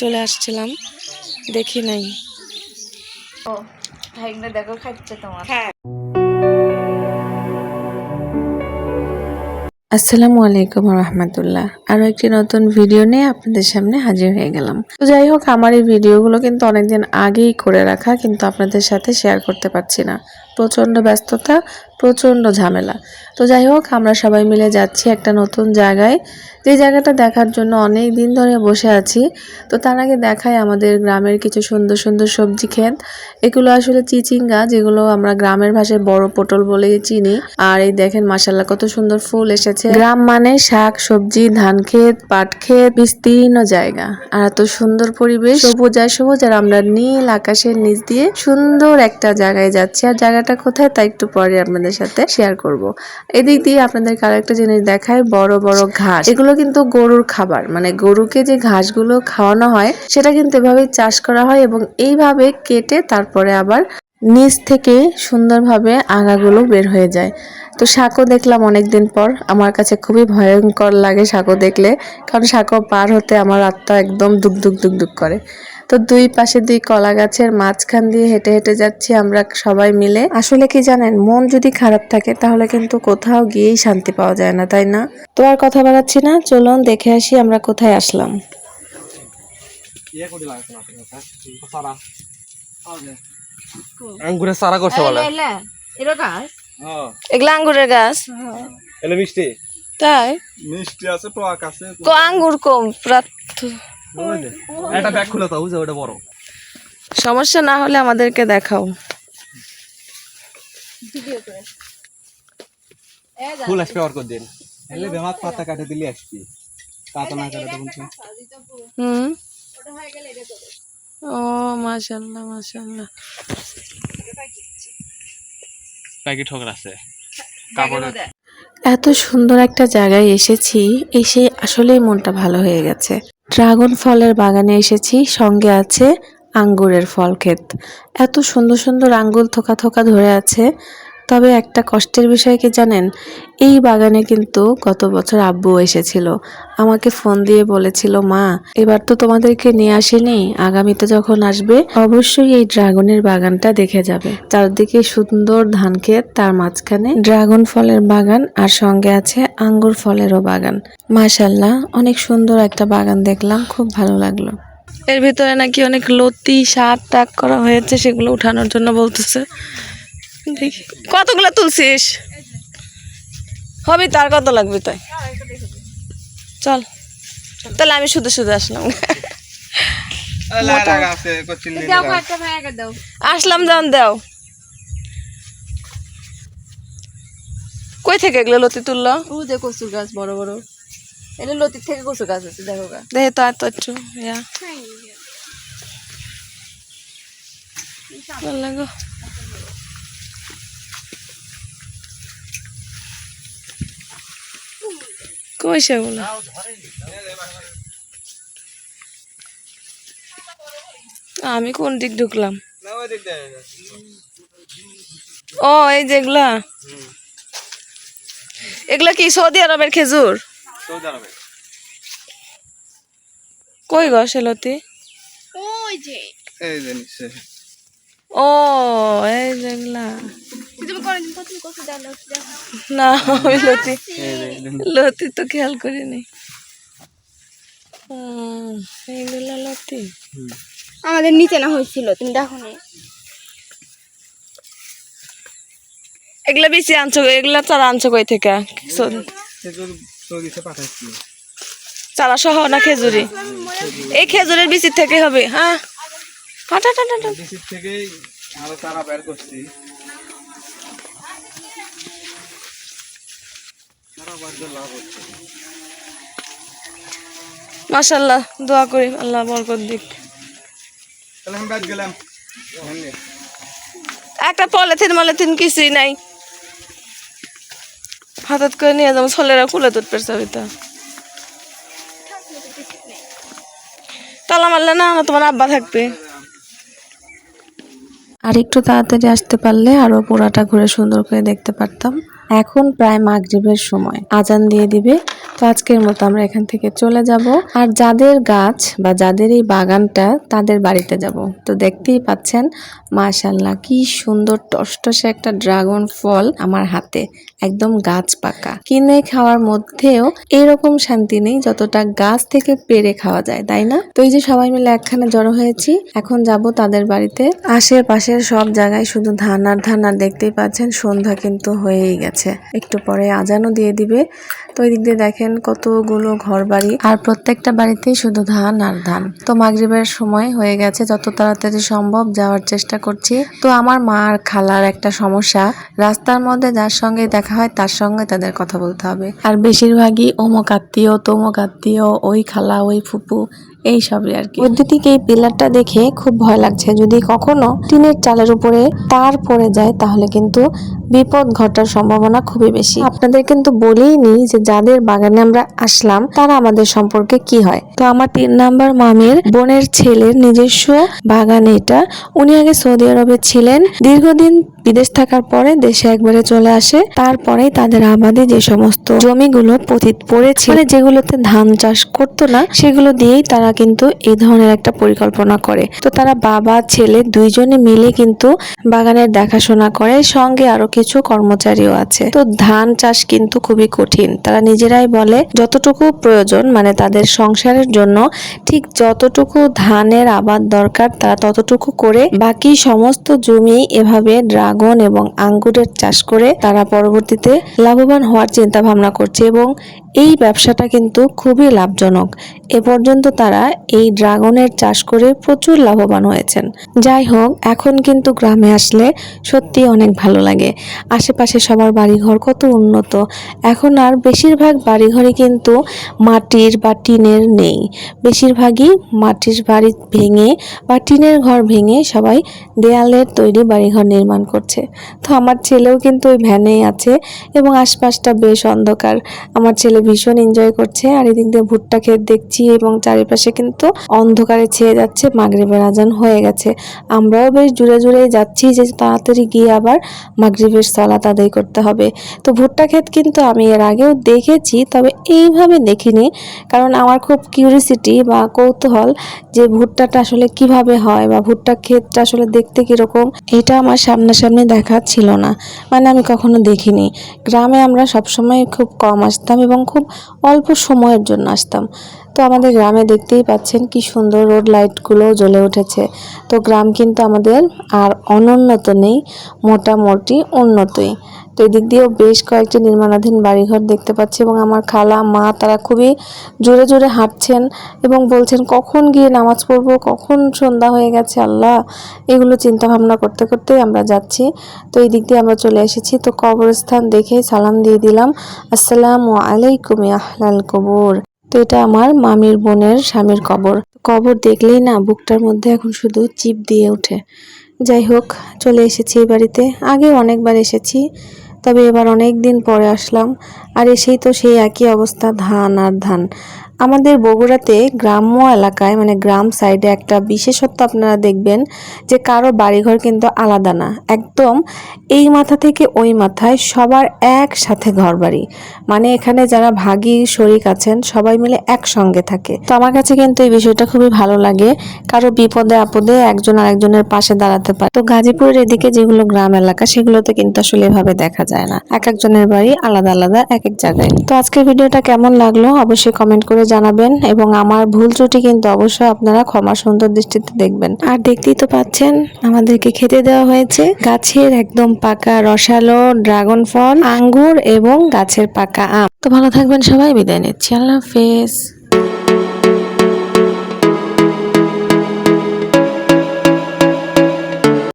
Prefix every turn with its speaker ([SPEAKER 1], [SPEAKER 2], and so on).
[SPEAKER 1] চলে আসছিলাম, দেখি নাই।
[SPEAKER 2] দেখো খাচ্ছে তোমার
[SPEAKER 1] আসসালামু আলাইকুম রহমতুল্লাহ। আরও একটি নতুন ভিডিও নিয়ে আপনাদের সামনে হাজির হয়ে গেলাম। তো যাই হোক, আমার এই ভিডিওগুলো কিন্তু অনেকদিন আগেই করে রাখা, কিন্তু আপনাদের সাথে শেয়ার করতে পারছি না। প্রচণ্ড ব্যস্ততা প্রচণ্ড ঝামেলা। তো যাই হোক, আমরা সবাই মিলে যাচ্ছি একটা নতুন জায়গায়। যে জায়গাটা দেখার জন্য অনেক দিন ধরে বসে আছি। তো তার আগে দেখায় আমাদের গ্রামের কিছু সুন্দর সুন্দর সবজি ক্ষেত। এগুলো আসলে চিচিঙ্গা, যেগুলো আমরা গ্রামের ভাষায় বড় পটল বলে চিনি। আর এই দেখেন মাসাল্লাহ কত সুন্দর ফুল এসেছে। গ্রাম মানে শাক, সবজি, ধান ক্ষেত, পাট ক্ষেত, বিস্তীর্ণ জায়গা। আর এত সুন্দর পরিবেশ। সবুজ আর সবুজ, আর আমরা নীল আকাশের নিচ দিয়ে সুন্দর একটা জায়গায় যাচ্ছি। আর জায়গাটা কোথায় তা একটু পরে আপনাদের সাথে শেয়ার করব। এদিক দিয়ে আপনাদের আরও একটা জিনিস দেখায় বড় বড় ঘাস। এগুলো কিন্তু গরুর খাবার। মানে গরুকে যে ঘাসগুলো খাওয়ানো হয়, সেটা কিন্তু এভাবেই চাষ করা হয় এবং এইভাবে কেটে তারপরে আবার নিচ থেকে সুন্দরভাবে আগাগুলো বের হয়ে যায়। তো শাকও দেখলাম অনেকদিন পর। আমার কাছে খুবই ভয়ঙ্কর লাগে শাকও দেখলে। কারণ শাকও পার হতে আমার আত্মা একদম দুক দুক দুক দুক করে। তো দুই পাশে দুই কলা গাছের মাঝখান দিয়ে হেঁটে হেঁটে যাচ্ছি আমরা সবাই মিলে। আসলে কি জানেন মন যদি খারাপ থাকে তাহলে কিন্তু কোথাও গিয়েই শান্তি পাওয়া যায় না তাই না? তো আর কথা বাড়াচ্ছি না চলুন দেখে আসি আমরা কোথায় আসলাম।
[SPEAKER 3] ইয়ে আঙ্গুরের সারা করছে বলে।
[SPEAKER 2] এরকম
[SPEAKER 3] হ্যাঁ।
[SPEAKER 1] এগুলো আঙ্গুরের গাছ।
[SPEAKER 3] মিষ্টি।
[SPEAKER 1] তাই?
[SPEAKER 3] মিষ্টি আছে
[SPEAKER 1] কো আঙ্গুর কম প্রাত
[SPEAKER 3] একটা ব্যাগ খুলে তো বুঝে ওটা বড়।
[SPEAKER 1] সমস্যা না হলে আমাদেরকে দেখাও।
[SPEAKER 3] ফুল আসবে অর করে দিন এলে বেমাত পাতা কাটে দিলে আসবি পাতা না কাটে তখন
[SPEAKER 1] হুম। ও মাশাল্লাহ মাশাল্লাহ।
[SPEAKER 3] প্যাকেট হোক আছে। কাপড়ে
[SPEAKER 1] এত সুন্দর একটা জায়গায় এসেছি এসে আসলেই মনটা ভালো হয়ে গেছে। ড্রাগন ফলের বাগানে এসেছি, সঙ্গে আছে আঙ্গুরের ফল ক্ষেত। এত সুন্দর সুন্দর আঙ্গুর থোকা থোকা ধরে আছে। তবে একটা কষ্টের বিষয় কি জানেন? এই বাগানে কিন্তু গত বছর আব্বু এসেছিল। আমাকে ফোন দিয়ে বলেছিল, মা, এবার তো তোমাদেরকে নিয়ে আসেনি, আগামীতে যখন আসবে, অবশ্যই এই ড্রাগনের বাগানটা দেখে যাবে। চারদিকে সুন্দর ধান ক্ষেত, তার মাঝখানে ড্রাগন ফলের বাগান আর সঙ্গে আছে আঙ্গুর ফলেরও বাগান। মাশাল্লাহ অনেক সুন্দর একটা বাগান দেখলাম, খুব ভালো লাগল। এর ভিতরে নাকি অনেক লতি শাক টাক করা হয়েছে, সেগুলো উঠানোর জন্য বলতেছে। দেখি কতগুলো তুলছিস? হবে তার কত লাগবে তাই চল। তাহলে আমি শুধু শুধু আসলাম।
[SPEAKER 3] লাগা আছে কচিন দিন
[SPEAKER 2] দাও একটা ভাইয়াকে দাও।
[SPEAKER 1] আসলাম যান দাও। কই থেকে এগুলো লতি তুললো?
[SPEAKER 2] ও যে কচুর গাছ বড় বড়। এটা লতির থেকে কচুর গাছ আছে দেখো গা।
[SPEAKER 1] দেখে তো এত একটু ইয়া। ভালো লাগো। কই সেগুলো আমি কোন দিক ঢুকলাম? ও এই যেগুলা এগুলা? কি সৌদি আরবের খেজুর? কই গো সেলতি?
[SPEAKER 3] এই যে নিচে
[SPEAKER 1] ও এই যেগুলা
[SPEAKER 2] না
[SPEAKER 1] ওই লতি লতি তো খেয়াল করিনি। এইগুলা লতি?
[SPEAKER 2] আমাদের নিচে না হয়েছিল তুমি দেখো না।
[SPEAKER 1] এগুলা বেশি আনছো এগুলা চারা আনছো কই থেকে? চারা সহ না খেজুরি? এই খেজুরের বিচির থেকে হবে হ্যাঁ?
[SPEAKER 3] আরও তারা বের করছি সারা বাড়িতে লাভ হচ্ছে
[SPEAKER 1] মাশাল্লাহ দোয়া করি আল্লাহ বরকত দিক। একটা পলিথিন মলিথিন কিছুই নাই। হঠাৎ করে নিয়ে যাব ছেলেরা খুলে তুট পেরেছে হইতা তালা মারলে না না তোমার আব্বা থাকবে। আর একটু তাড়াতাড়ি আসতে পারলে আরও পুরাটা ঘুরে সুন্দর করে দেখতে পারতাম। এখন প্রায় মাগরিবের সময়। আজান দিয়ে দিবে আজকের মতো আমরা এখান থেকে চলে যাব। আর যাদের গাছ বা যাদের এই বাগানটা, তাদের বাড়িতে যাব। তো দেখতেই পাচ্ছেন মাশাল্লাহ কি সুন্দর টসটসে একটা ড্রাগন ফল আমার হাতে, একদম গাছ পাকা। কিনে খাওয়ার মধ্যেও এরকম শান্তি নেই যতটা গাছ থেকে পেরে খাওয়া যায়, তাই না? তো এই যে সবাই মিলে একখানে জড়ো হয়েছি, এখন যাব তাদের বাড়িতে। আশেপাশের সব জায়গায় শুধু ধান আর ধান, আর দেখতেই পাচ্ছেন সন্ধ্যা কিন্তু হয়েই গেছে। একটু পরে আজানও দিয়ে দিবে। তো ওই দিক দিয়ে দেখেন কতগুলো ঘর বাড়ি আর প্রত্যেকটা বাড়িতেই শুধু ধান আর ধান। তো মাগরিবের সময় হয়ে গেছে, যত তাড়াতাড়ি সম্ভব যাওয়ার চেষ্টা করছি। তো আমার মা আর খালার একটা সমস্যা, রাস্তার মধ্যে যার সঙ্গে দেখা হয়, তার সঙ্গে তাদের কথা বলতে হবে। আর বেশিরভাগই অমুক আত্মীয়, তমুক আত্মীয়, ওই খালা, ওই ফুপু এই সবই আর কি। বৈদ্যুতিক এই পিলারটা দেখে খুব ভয় লাগছে। যদি কখনো টিনের চালের উপরে তার পড়ে যায়, তাহলে কিন্তু বিপদ ঘটার সম্ভাবনা খুবই বেশি। আপনাদের কিন্তু বলেই নি যে যাদের বাগানে আমরা আসলাম, তারা আমাদের সম্পর্কে কি হয়? তো আমার তিন নাম্বার মামের বোনের ছেলের নিজস্ব বাগান এটা। উনি আগে সৌদি আরবে ছিলেন। দীর্ঘদিন বিদেশ থাকার পরে দেশে একবারে চলে আসে। তারপরেই তাদের আবাদে যে সমস্ত জমিগুলো পতিত পড়েছে মানে যেগুলোতে ধান চাষ করতো না, সেগুলো দিয়েই তারা কিন্তু এই ধরনের একটা পরিকল্পনা করে। তো তারা বাবা, ছেলে দুইজনে মিলে কিন্তু বাগানের দেখাশোনা করে, সঙ্গে আরও কিছু কর্মচারীও আছে। তো ধান চাষ কিন্তু খুবই কঠিন। তারা নিজেরাই বলে, যতটুকু প্রয়োজন মানে তাদের সংসারের জন্য, ঠিক যতটুকু ধানের আবাদ দরকার, তারা ততটুকু করে বাকি সমস্ত জমি এভাবে ড্রাগন এবং আঙ্গুরের চাষ করে তারা পরবর্তীতে লাভবান হওয়ার চিন্তা ভাবনা করছে এবং এই ব্যবসাটা কিন্তু খুবই লাভজনক। এ পর্যন্ত তারা এই ড্রাগনের চাষ করে প্রচুর লাভবান হয়েছেন। যাই হোক, এখন কিন্তু গ্রামে আসলে সত্যি অনেক ভালো লাগে। আশেপাশে সবার বাড়িঘর কত উন্নত। এখন আর বেশিরভাগ বাড়িঘরে কিন্তু মাটির বা টিনের নেই। বেশিরভাগই মাটির বাড়ি ভেঙে বা টিনের ঘর ভেঙে সবাই দেয়ালের তৈরি বাড়িঘর নির্মাণ করছে। তো আমার ছেলেও কিন্তু ওই ভ্যানেই আছে এবং আশপাশটা বেশ অন্ধকার। আমার ছেলে ভীষণ এনজয় করছে আর এদিক দিয়ে ভুট্টা ক্ষেত দেখছি এবং চারিপাশে কিন্তু অন্ধকারে ছেয়ে যাচ্ছে, মাগরিবের আজান হয়ে গেছে। আমরাও বেশ জুড়ে জুড়েই যাচ্ছি যে তাড়াতাড়ি গিয়ে আবার মাগরিবের সলাত আদায় করতে হবে। তো ভুট্টা ক্ষেত কিন্তু আমি এর আগেও দেখেছি, তবে এইভাবে দেখিনি কারণ আমার খুব কিউরিসিটি বা কৌতূহল যে ভুট্টাটা আসলে কীভাবে হয় বা ভুট্টা ক্ষেতটা আসলে দেখতে কীরকম, এটা আমার সামনাসামনি দেখা ছিল না। মানে আমি কখনো দেখিনি। গ্রামে আমরা সবসময় খুব কম আসতাম এবং খুব অল্প সময়ের জন্য আসতাম। তো আমাদের গ্রামে দেখতেই পাচ্ছেন কি সুন্দর রোড লাইটগুলো জ্বলে উঠেছে। তো গ্রাম কিন্তু আমাদের আর অনুন্নত নেই, মোটামুটি উন্নতই। তো এদিক দিয়েও বেশ কয়েকটি নির্মাণাধীন বাড়িঘর দেখতে পাচ্ছি এবং আমার খালা, মা তারা খুবই জোরে জোরে হাঁটছেন এবং বলছেন, কখন গিয়ে নামাজ পড়ব? কখন সন্ধ্যা হয়ে গেছে? আল্লাহ! এগুলো চিন্তা ভাবনা করতে করতেই আমরা যাচ্ছি। তো এই দিক দিয়ে আমরা চলে এসেছি। তো কবরস্থান দেখে সালাম দিয়ে দিলাম। আসসালামু আলাইকুম আহলাল কবর। তো এটা আমার মামির বোনের স্বামীর কবর। কবর দেখলেই না, বুকটার মধ্যে এখন শুধু চিপ দিয়ে ওঠে যাই হোক, চলে এসেছি এই বাড়িতে। আগে অনেকবার এসেছি তবে এবার অনেক দিন পরে আসলাম, আর এসেই তো সেই একই অবস্থা, ধান আর ধান। আমাদের বগুড়াতে গ্রাম্য এলাকায় মানে গ্রাম সাইডে একটা বিশেষত্ব আপনারা দেখবেন যে কারও বাড়িঘর কিন্তু আলাদা না। একদম এই মাথা থেকে ওই মাথায় সবার একসাথে ঘর বাড়ি মানে এখানে যারা ভাগী শরিক আছেন, সবাই মিলে একসঙ্গে থাকে। তো আমার কাছে কিন্তু এই বিষয়টা খুবই ভালো লাগে, কারও বিপদে আপদে একজন আরেকজনের পাশে দাঁড়াতে পারে। তো গাজীপুরের এদিকে যেগুলো গ্রাম এলাকা, সেগুলোতে কিন্তু আসলে এভাবে দেখা যায় না। এক একজনের বাড়ি আলাদা আলাদা, এক এক জায়গায়। তো আজকের ভিডিওটা কেমন লাগল অবশ্যই কমেন্ট করে জানাবেন এবং আমার ভুল ত্রুটি কিন্তু অবশ্যই আপনারা ক্ষমা সুন্দর দৃষ্টিতে দেখবেন। আর দেখতেই তো পাচ্ছেন, আমাদেরকে খেতে দেওয়া হয়েছে গাছের একদম পাকা রসালো ড্রাগন ফল, আঙ্গুর এবং গাছের পাকা আম। তো ভালো থাকবেন সবাই, বিদায় নিচ্ছি। আল্লাহ হাফেজ।